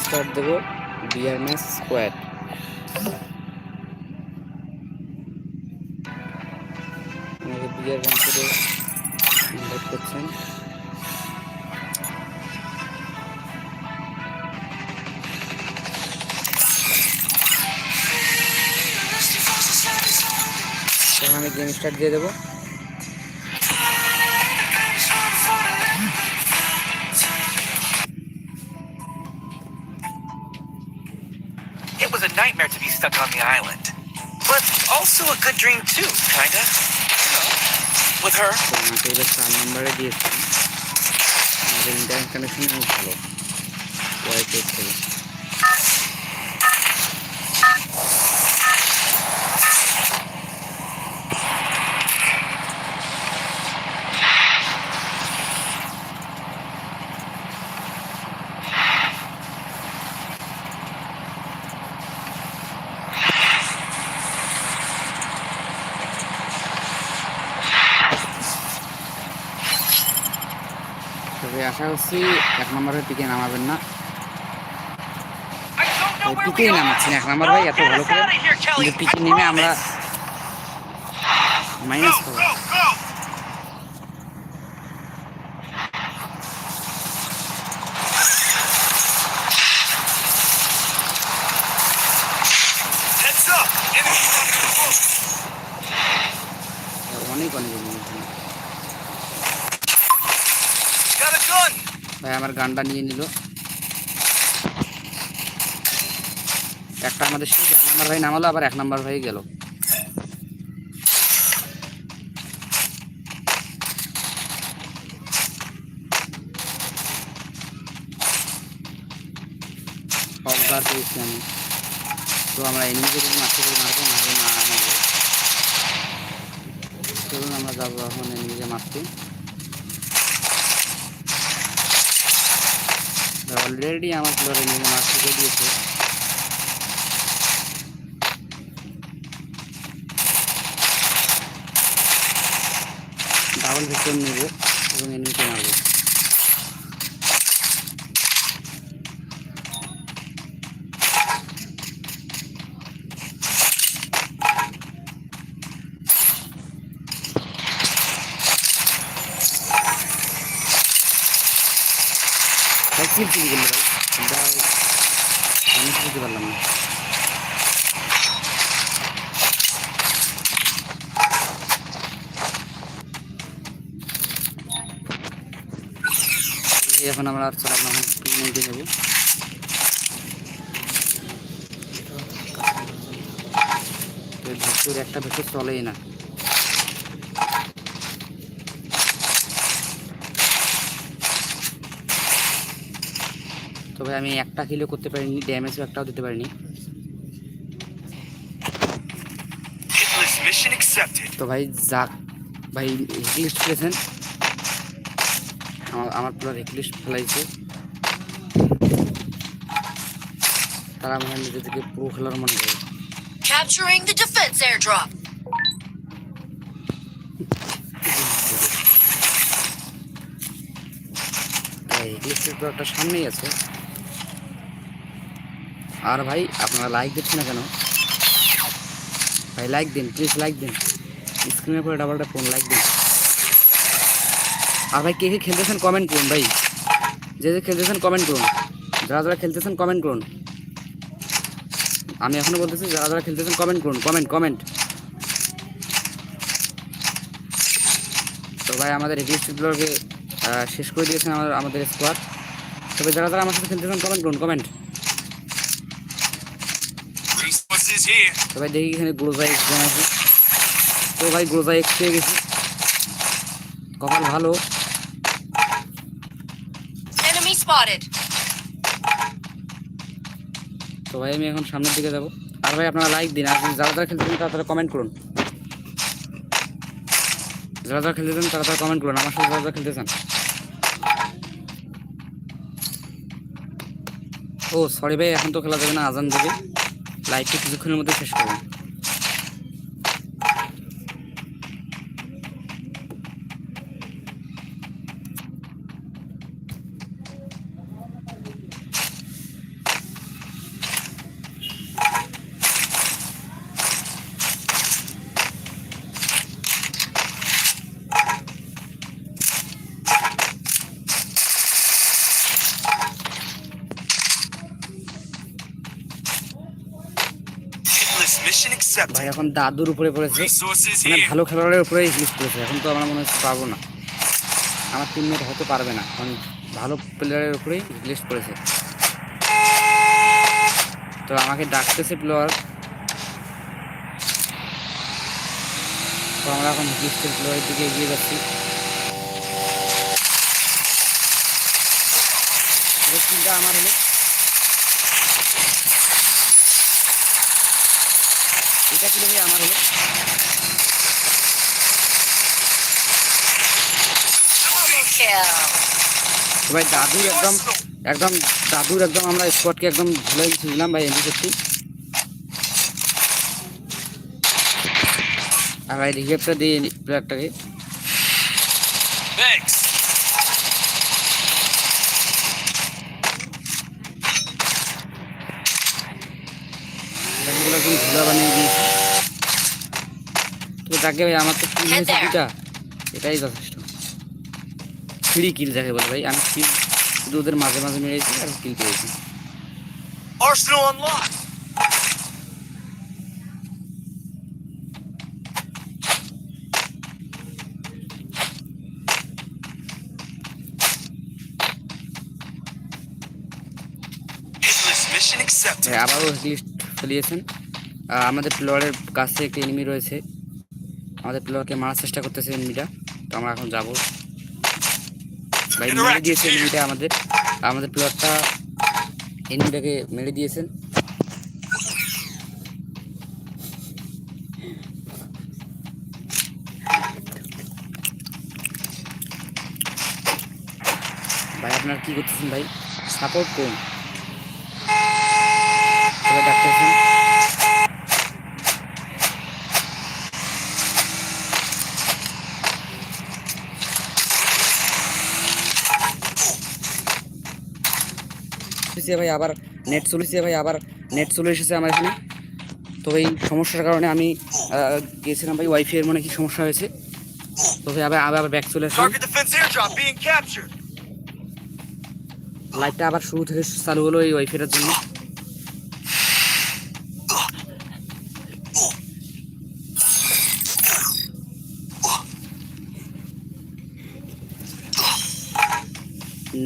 Start দেবো বিয়ার match squad আমাকে বিয়ার run করে ইনভাইট করছেন। আমি গেম স্টার্ট দিয়ে দেবো। stuck on the island. But also a good dream too, kinda. You know, with her. তো আমাকে এবার চার নম্বরে দিয়েছেন আমাদের ইন্টারনেট কানেকশন অনেক ভালো ওয়াইফাই থেকে করছি এক নম্বরের পিকে নামাবেন না পিকেই. নামাচ্ছি না এক নম্বর ভাই এত ভালো করে. কিন্তু পিকে নেমে আমরা মাইনাস Go, আমার গানটা নিয়ে নিল। একটা আমাদের শেষ, এক নম্বর ভাই নামালো, আবার এক নম্বর ভাই গেল। তো আমরা যদি মারতে না আমরা যাব এখন এনিমিকে মারতে অলরেডি আমার ধরে নিয়ে মাছ থেকে দিয়েছে। ডাবল ভিক্টর নেব এবং এনিমিকে মারবো ভাই কিল চুরি করল ভাই যা আমি বুঝতে পারলাম না এই এখন আমরা আর এখন মিনিটে যাব ভেতর একটা ভেতর চলেই না। তবে আমি একটা কিলো করতে পারিনি ড্যামেজও একটাও দিতে পারিনি। তো ভাই যাক ভাই হিটলিস্ট ফেলেছেন আমার আমার পুরো হিটলিস্ট ফেলাইছে। তারা মনে হয় নিজেদেরকে পুরো খেলার মনে করে। Capturing the defense airdrop. সামনেই আছে। আর ভাই আপনারা লাইক দিচ্ছেন না কেন? ভাই লাইক দিন প্লিজ লাইক দিন। স্ক্রিনের পরে ডাবলটা ফোন লাইক দিন। আর ভাই, কে কে খেলতেছেন কমেন্ট করুন ভাই। যে যে খেলতেছেন কমেন্ট করুন। যারা যারা খেলতেছেন কমেন্ট করুন। আমি এখনও বলতেছি, যারা যারা খেলতেছেন কমেন্ট করুন কমেন্ট কমেন্ট তো ভাই, আমাদের এগ্রিস্টগুলোকে শেষ করে দিয়েছেন আমাদের আমাদের স্কোয়াড তবে যারা যারা আমার সাথে খেলতেছেন কমেন্ট করুন কমেন্ট তো ভাই, দেখি এখানে গ্রোজা এক্স তো ভাই গ্রোজা এক্স পেয়ে গেছি। কপাল ভালো। Spotted. তো ভাই, আমি এখন সামনের দিকে যাব। আর ভাই, আপনারা লাইক দিন, আর যারা যারা খেলতেছেন তারা তারা কমেন্ট করুন। যারা যারা খেলতেছেন তারা তারা কমেন্ট করুন, আমার সাথে যারা যারা খেলতেছেন ও সরি ভাই, এখন তো খেলা যাবে না, আজান দেবে। লাইভটি কিছুক্ষণের মধ্যে শেষ করবেন। ভাই, এখন দাদুর উপরে পড়েছে। মানে ভালো খেলোয়াড়ের উপরেই লিস্ট করেছে এখন তো আমরা মনে হচ্ছে পারব না। আমার টিমমেট হতে পারবে না। কারণ ভালো প্লেয়ারের উপরেই লিস্ট করেছে তো আমাকে ডাকতেছে প্লেয়ার তো আমরা এখন লিস্টের প্লেয়ারের দিকে এগিয়ে যাচ্ছি। তিনটা আমার হলো। এটা ভাই আমার হলো। ভাই দাদুর একদম একদম দাদুর একদম আমরা স্পটকে একদম ভুলে গেছিলাম ভাই এমনি সত্যি আর ভাই রিগেপটা দিয়ে প্লেয়ারটাকে Thanks. এগুলো একদম ধুলা বানিয়ে দিয়েছে তো যাকে ভাই আমার তো কিল হয়েছে দুটা এটাই যথেষ্ট। ফ্রি কিল যাকে বলে ভাই আমি কিল শুধু ওদের মাঝে মাঝে মেরেছি আর কিল পেয়েছি। Arsenal unlocked. Hitless mission accepted. ভাই আবারও লিস্ট ফেলিয়েছেন আমাদের প্লেয়ারের কাছে একটি এনিমি রয়েছে। আমাদের প্লেয়ারকে মারার চেষ্টা করতেছে এনিমিটা। তো আমরা এখন যাব। ভাই মেরে দিয়েছে এনিমিটা আমাদের। আমাদের প্লেয়ারটা এনিমিটাকে মেরে দিয়েছেন। ভাই আপনার কি করতেছেন ভাই? সাপোর্ট করুন। এসেছে ভাই আবার নেট চলে এসেছে ভাই আবার নেট চলে এসেছে আমার এখানে। তো এই সমস্যার কারণে আমি গিয়েছিলাম ভাই ওয়াইফাই এর মনে কি সমস্যা হয়েছে। তো ভাই আবার আবার ব্যাক চলে আসলাম. লাইটটা আবার শুরু থেকে চালু হলো এই ওয়াইফাইটার জন্য।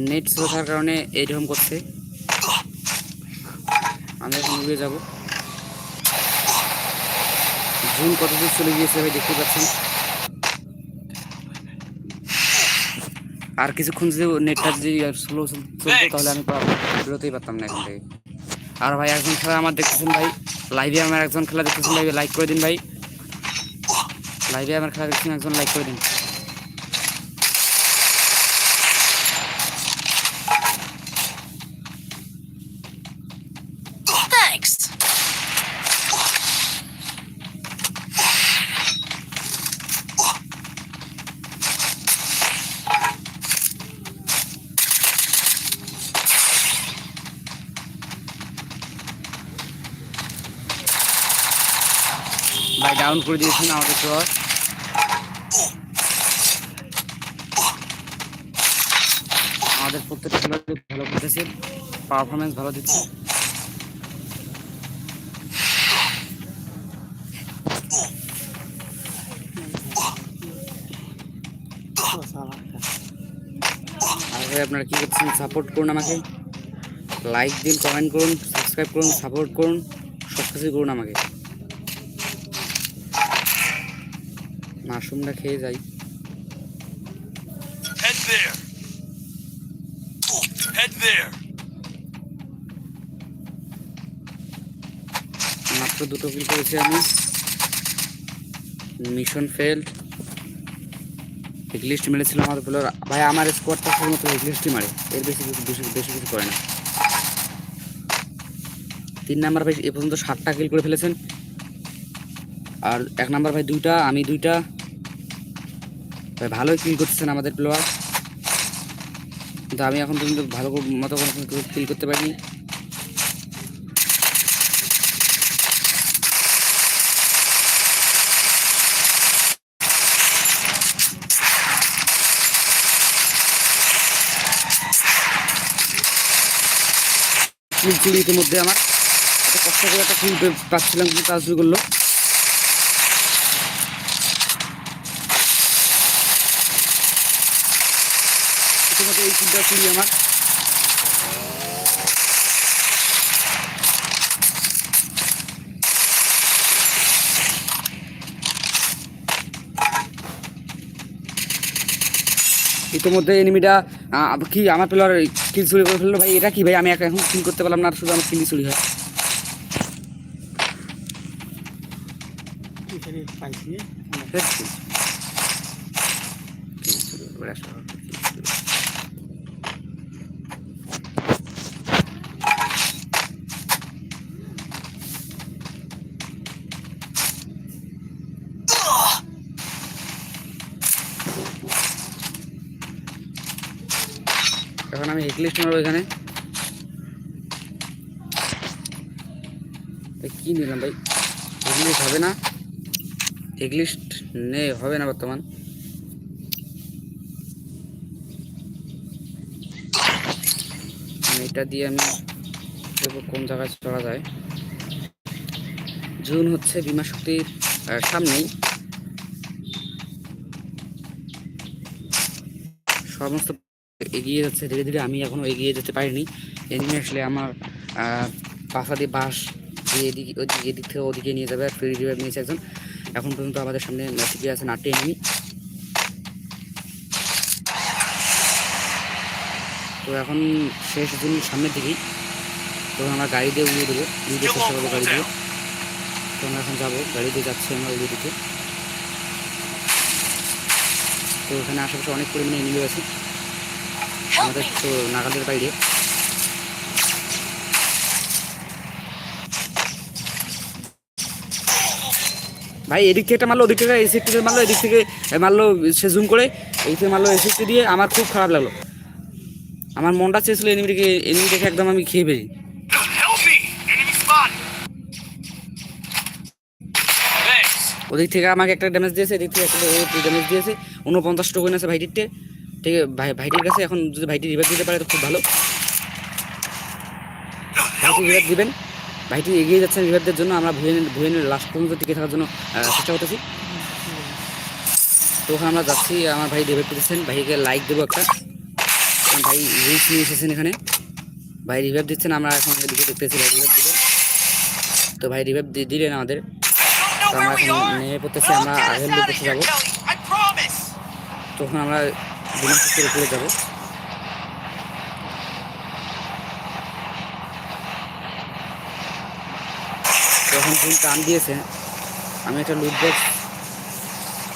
নেট স্লো থাকার কারণে এইরকম করছে। আমি এখন উড়ে যাব। জুন কত দূর চলে গিয়েছে ভাই দেখতে পাচ্ছেন। আর কিছুক্ষণ যদি নেটটা যদি স্লো চলতো তাহলে আমি বেরোতেই পারতাম না এখন থেকে। আর ভাই একজন খেলা আমার দেখতেছেন ভাই। লাইভে আমার একজন খেলা দেখতেছেন ভাই লাইক করে দিন ভাই। লাইভে আমার খেলা দেখতেছেন একজন লাইক করে দিন। ভাই ডাউন করে দিয়েছেন আমাদের তো আমাদের প্রত্যেকটা খেলোয়াড় ভালো করতেছে পারফরমেন্স ভালো দিচ্ছে। আর ভাই, আপনারা কি করছেন সাপোর্ট করুন আমাকে। লাইক দিন কমেন্ট করুন সাবস্ক্রাইব করুন সাপোর্ট করুন সব কিছুই করুন আমাকে। মাশরুমটা খেয়ে যাই. মাত্র দুটো কিল করেছি আমি। মিশন ফেল্ড হিগলিস্ট মেরেছিল আমাদের প্লেয়ার ভাই আমার স্কোয়ারটা স্কোয়াডটা শুধুমাত্র হিগলিস্টই মারে। এর বেশি কিছু বেশি বেশি কিছু করে না। তিন নাম্বার ভাই এ পর্যন্ত সাতটা কিল করে ফেলেছেন। আর এক নাম্বার ভাই দুইটা আমি দুইটা। ভাই ভালোই ফিল করতেছেন আমাদের প্লেয়ার কিন্তু আমি এখন পর্যন্ত ভালো মতো কোনো কিল করতে পারিনি। কিল ছিল ইতিমধ্যে আমার। কষ্ট করে একটা কিল পাচ্ছিলাম, কিন্তু কাজ শুরু করল। কিলটা চুরি আমার। ইতিমধ্যে এনিমিটা কি আমার প্লেয়ার কিল চুরি করে ফেলল ভাই? এটা কি ভাই? আমি এখন কিল করতে পারলাম না শুধু আমার কিল চুরি হয়। পাইছি। এখন আমি হেকলিস্ট মারবো এখানে। কি নিলাম ভাই? হেকলিস্ট হবে না। হেকলিস্ট নে, হবে না বর্তমান। এটা দিয়ে আমি কোন জায়গায় চলা যায়। জুন হচ্ছে বিমা শক্তির সামনেই। সমস্ত এগিয়ে যাচ্ছে, ধীরে ধীরে আমি এখনও এগিয়ে যেতে পারিনি। এনিমি আসলে আমার পাশা দিয়ে বাস এদিকে, ওদিকে, এদিক থেকে ওদিকে নিয়ে যাবে ফ্রি রিভাইভ নিয়েছে একজন। এখন পর্যন্ত আমাদের সামনে টিকে আছে নাটে এনিমি তো এখন শেষ দিন সামনের দিকেই। তো আমরা গাড়ি দিয়ে উড়িয়ে দেবো, উড়িয়ে দিয়ে চেষ্টা করব গাড়ি দিয়ে। তো আমরা এখন যাব, গাড়ি দিয়ে যাচ্ছি আমরা উড়িয়ে দিতে। তো ওখানে আশেপাশে অনেক পরিমাণে এনিমি আছে আমাদের! তো নাগালের বাইরে ভাই, এদিক থেকে একটা মারলো, ওদিক থেকে এসি থেকে মারলো, এদিক থেকে মারলো, সে জুম করে, এই থেকে মারলো এসি দিয়ে, আমার খুব খারাপ লাগল আমার মনটা চেয়েছিল এনিমিটিকে দেখে একদম আমি খেয়ে ফেলি. ওদিক থেকে আমাকে একটা ড্যামেজ দিয়েছে, এদিক থেকে একটা ড্যামেজ দিয়েছে, উনপঞ্চাশ টোকেন আছে ভাইটিরতে ঠিক ভাই ভাইটির কাছে এখন যদি ভাইটি রিভাইভ দিতে পারে তো খুব ভালো। ভাইটি রিভাইভ দিবেন। ভাইটি এগিয়ে যাচ্ছেন রিভাইভদের জন্য। আমরা ভুয়েনের ভুয়েনের লাস্ট পর্যন্ত টিকে থাকার জন্য চেষ্টা করতেছি। তো ওখানে আমরা যাচ্ছি আমার ভাই রিভাইভ দিতেছেন। ভাইকে লাইক দেবো একটা। ভাই রিচ নিয়ে এসেছেন এখানে। ভাই রিভাইভ দিচ্ছেন আমরা এখন এদিকে দেখতেছি ভাই রিভাইভ দিলেন তো ভাই রিভাইভ দিলেন আমাদের। তো আমরা এখন নেমে পড়তেছি আমরা আগের here, যাব। তখন আমরা বিমান শক্তির উপরে যাব। যখন জুন টান দিয়েছে, আমি একটা লুট বক্স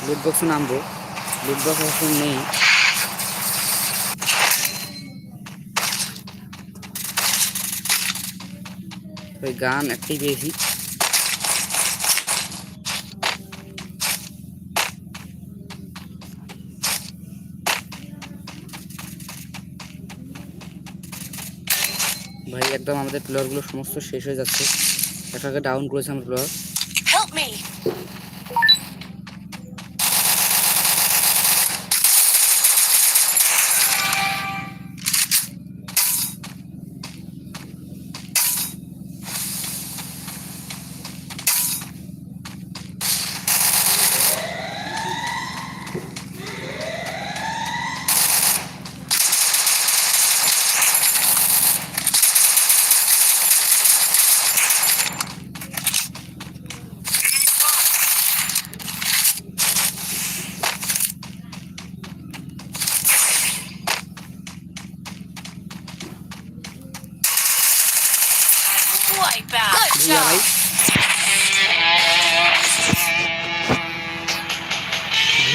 লুট বক্সে নামবো। লুট বক্স এখন নেই। ওই গান একটাই পেয়েছি ভাই একদম আমাদের প্লেয়ারগুলো সমস্ত শেষ হয়ে যাচ্ছে। এটাকে ডাউন করেছে আমার প্লেয়ার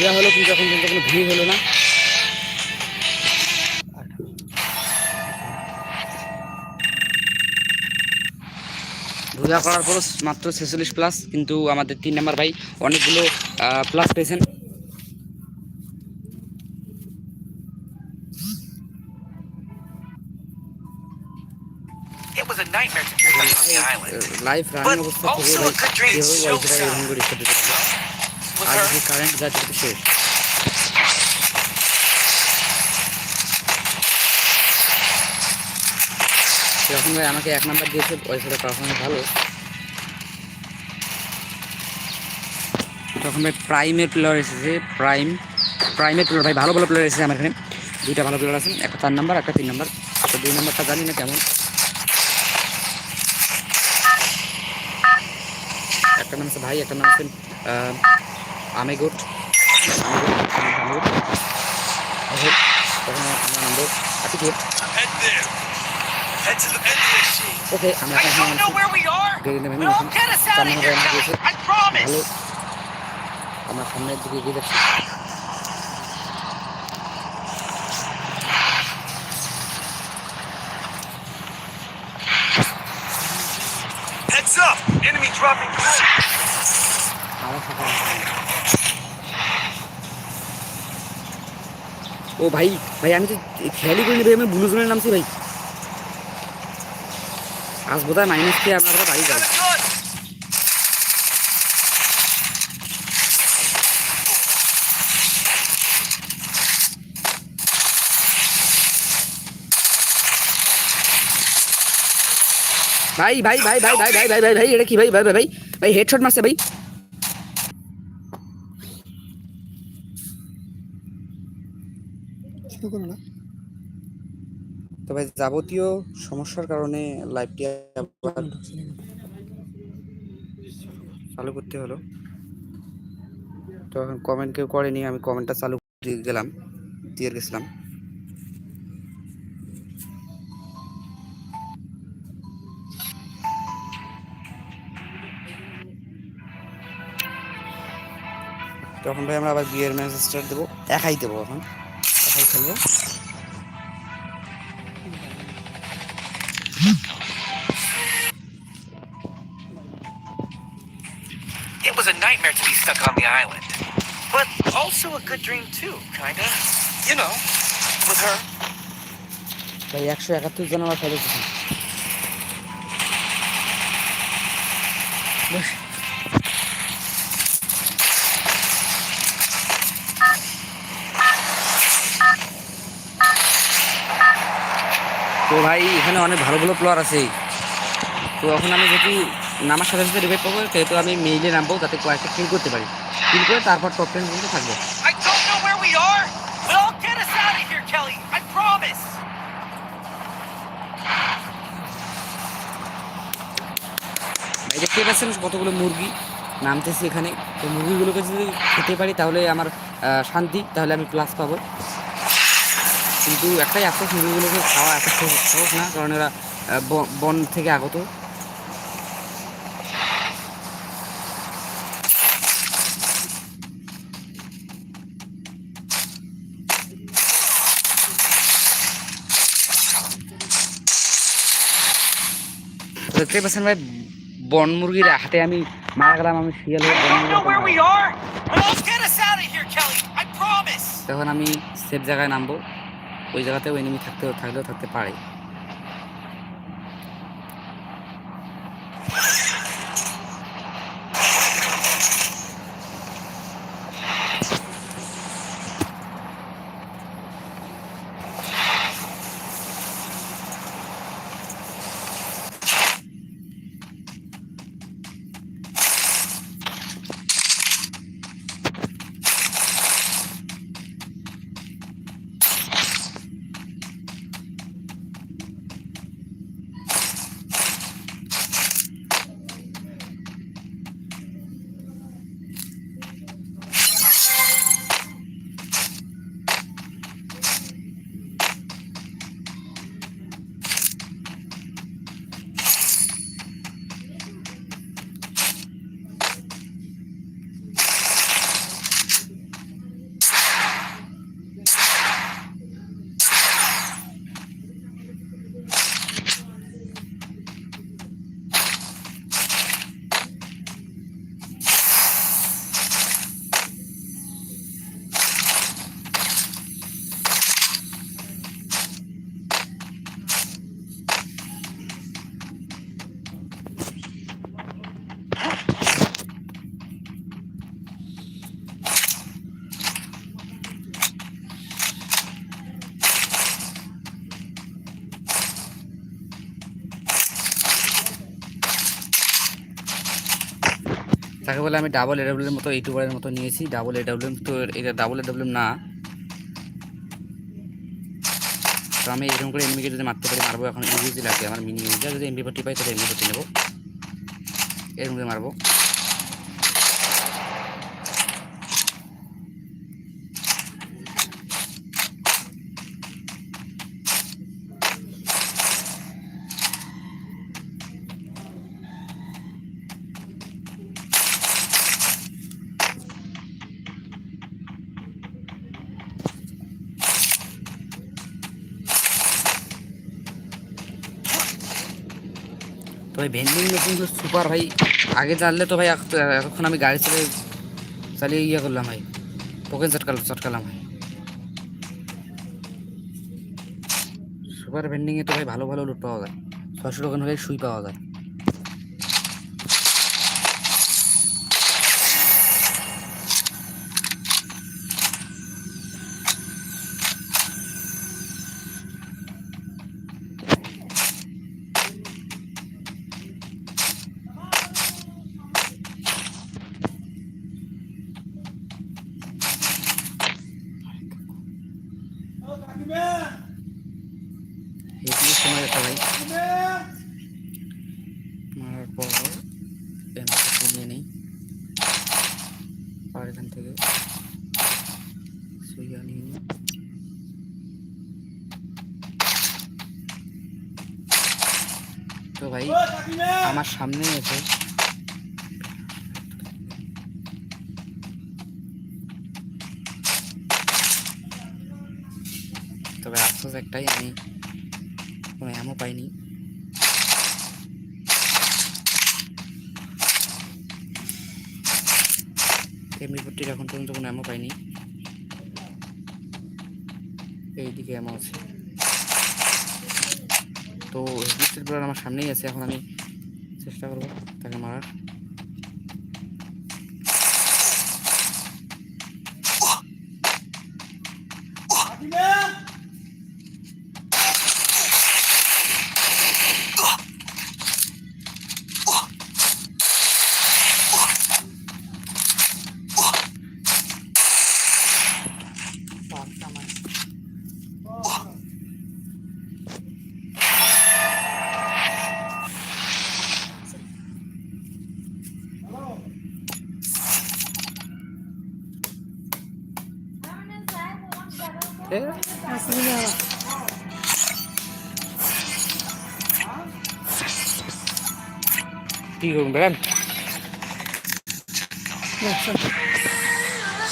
ভুইয়া হলো কিন্তু এখন পর্যন্ত কোনো ভিড় হলো না। ভুয়া করার পর মাত্র ছেচল্লিশ প্লাস কিন্তু আমাদের তিন নাম্বার ভাই অনেকগুলো প্লাস পেয়েছেন. লাইভ রানিং অবস্থা থেকে also ভাই so ওয়াইফাই এরকম করে আর যদি কারেন্ট যাচ্ছে শেষ যখন ভাই আমাকে এক নাম্বার দিয়েছে ওয়াইফাইটা পারফরমেন্স ভালো। তখন ভাই প্রাইমের প্লেয়ার এসেছে প্রাইম প্রাইমের প্লেয়ার ভাই ভালো ভালো প্লেয়ার এসেছে আমার এখানে। দুইটা ভালো প্লেয়ার আছেন একটা চার নাম্বার একটা তিন নাম্বার। তো দুই নাম্বারটা জানি না কেমন। একটা নাম আছে ভাই একটা নাম আছে আমি গুড আমি গুড I hope তখন আমরা নামবো আছি গুড ওকে আমরা এখন গেড়ে নেবেন এখন চার নম্বর রান্না দিয়েছে ভালো আমরা সামনের দিকে এগিয়ে যাচ্ছি Heads up! Enemy dropping. ও ভাই ভাই আমি তো খেয়ালই করিনি ভাই আমি ব্লু জোনের নামছি ভাই আজ বোধ হয় মাইনাস খেয়ে আমরা বাড়ি যাই. ভাই ভাই ভাই ভাই ভাই ভাই ভাই ভাই ভাই এটা কি ভাই ভাই ভাই ভাই হেডশট মারছে ভাই তো ভাই যাবতীয় সমস্যার কারণে লাইভটি চালু করতে হলো। তো এখন কমেন্ট কেউ করেনি, আমি কমেন্টটা চালু দিয়ে গেলাম দিয়ে গেছিলাম। তখন ভাই আমরা আবার বিয়ের ম্যাচ স্টার্ট দেবো, একাই দেবো এখন, একাই খেলব। একশো একাত্তর জন আমার ফেলে দিচ্ছেন তো ভাই, এখানে অনেক ভালো ভালো প্লেয়ার আছে। তো এখন আমি যদি নামার সাথে সাথে রিভাইভ পাবো সেহেতু আমি মেইলে নামবো, যাতে কয়েকটা কিল করতে পারি। কিল করে তারপর টপ টেন পর্যন্ত থাকব। ভাই দেখতে পাচ্ছেন কতগুলো মুরগি নামতেছি এখানে। তো মুরগিগুলোকে যদি খেতে পারি, তাহলে আমার শান্তি, তাহলে আমি প্লাস পাবো। কিন্তু একটাই আফসোস মুরগিগুলোকে খাওয়া এত সহজ না, কারণ এরা বন থেকে আগত। তো দেখতে পাচ্ছেন ভাই বন মুরগির হাতে আমি মারা গেলাম আমি শিয়াল তখন আমি সেফ জায়গায় নামবো। ওই জায়গাতেও এনিমি থাকতে থাকলেও থাকতে পারে। বলে আমি ডাবল এডাব্লিউর মতো ইউটিউবারের মতো নিয়েছি। ডাবল এডাব্লিউ তো এটা ডাবল এডাব্লিউ না। তো আমি এরকম করে এমবিকে যদি মারতে পারি, মারবো এখন। ইউজি লাগে, আমার মিনি ইউজার যদি এমবি ফোর্টি পাই তাহলে এমবি ফোর্টি নেব। এরকম করে মারবো। ভাই ভেন্ডিং মেশিনগুলো সুপার ভাই। আগে জানলে তো ভাই এত- এতক্ষণ আমি গাড়ি চালিয়ে চালিয়ে ইয়ে করলাম ভাই। টোকেন চটকাল চটকালাম ভাই। সুপার ভেন্ডিংয়ে তো ভাই ভালো ভালো লুট পাওয়া যায়। ছশো টোকেন হলে সুই পাওয়া যায় এগুলো সময় যেতে ভাই মারার পর এমপিটা নিয়ে নেই আর এখান থেকে সুইয়া নিয়ে নিই তো ভাই আমার সামনেই আছে। তবে আফসোস একটাই আমি কোনো অ্যামও পাইনি। এমনি ভর্তির এখন পর্যন্ত কোনো অ্যামও পাইনি। এইদিকে অ্যামো আছে। তো প্লেয়ার আমার সামনেই আছে এখন আমি চেষ্টা করব তাকে মারার। কি করুন বেড়ান